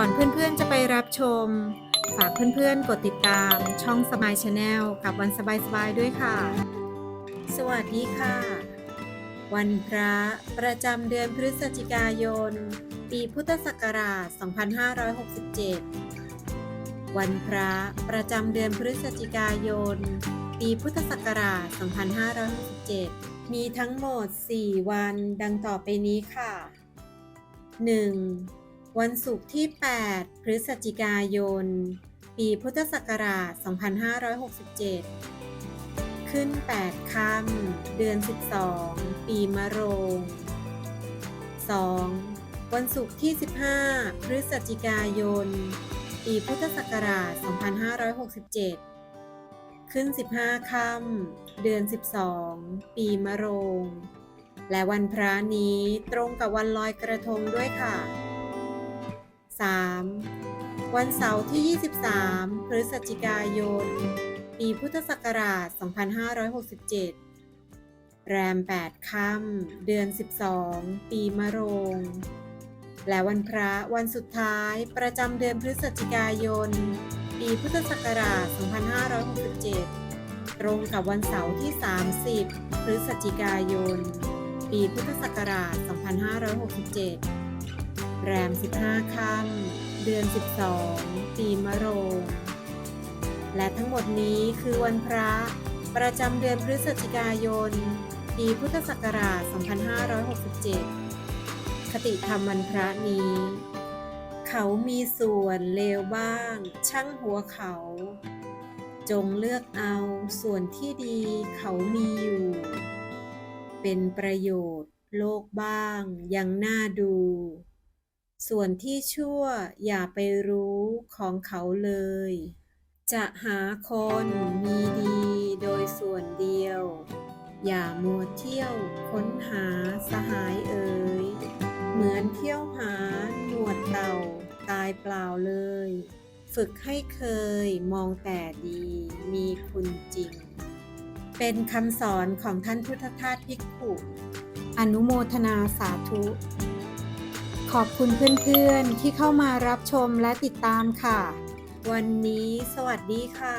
ก่อนเพื่อนๆจะไปรับชม ฝากเพื่อนๆกดติดตามช่องสบายชาแนลกับวันสบายๆด้วยค่ะ สวัสดีค่ะ วันพระประจำเดือนพฤศจิกายน ปีพุทธศักราช 2567 วันพระประจำเดือนพฤศจิกายน ปีพุทธศักราช 2567 มีทั้งหมด 4 วันดังต่อไปนี้ค่ะ 1. วันศุกร์ที่ 8 พฤศจิกายน ปีพุทธศักราช 2567 ขึ้น 8 ค่ำเดือน 12 ปีมะโรง 2. วันศุกร์ที่ 15 พฤศจิกายน ปีพุทธศักราช 2567 ขึ้น 15 ค่ำเดือน 12 ปีมะโรง และวันพระนี้ตรงกับวันลอยกระทงด้วยค่ะ 3. วันเสาร์ที่ 23 พฤศจิกายน ปีพุทธศักราช 2567 แรม 8 ค่ำ เดือน 12 ปีมะโรง และวันพระวันสุดท้ายประจำเดือนพฤศจิกายน ปีพุทธศักราช 2567 ตรงกับวันเสาร์ที่ 30 พฤศจิกายน ปีพุทธศักราช 2567 แรม 15 ค่ำเดือน 12 ปีมะโรง และทั้งหมดนี้คือวันพระประจำเดือนพฤศจิกายน ปีพุทธศักราช 2567 คติธรรมวันพระนี้ เขามีส่วนเลวบ้าง ช่างหัวเขา จงเลือกเอาส่วนที่ดีเขามีอยู่ เป็นประโยชน์โลกบ้างยังน่าดู ส่วนที่ชั่วอย่าไปรู้ของเขาเลย จะหาคนมีดีโดยส่วนเดียว อย่ามัวเที่ยวค้นหาสหายเอ่ยเหมือนเที่ยวหาหนวดเต่าตายเปล่าเลย ฝึกให้เคยมองแต่ดีมีคุณจริง เป็นคำสอนของท่านพุทธทาสภิกขุ อนุโมทนาสาธุ ขอบคุณเพื่อนๆที่เข้ามารับชมและติดตามค่ะ วันนี้สวัสดีค่ะ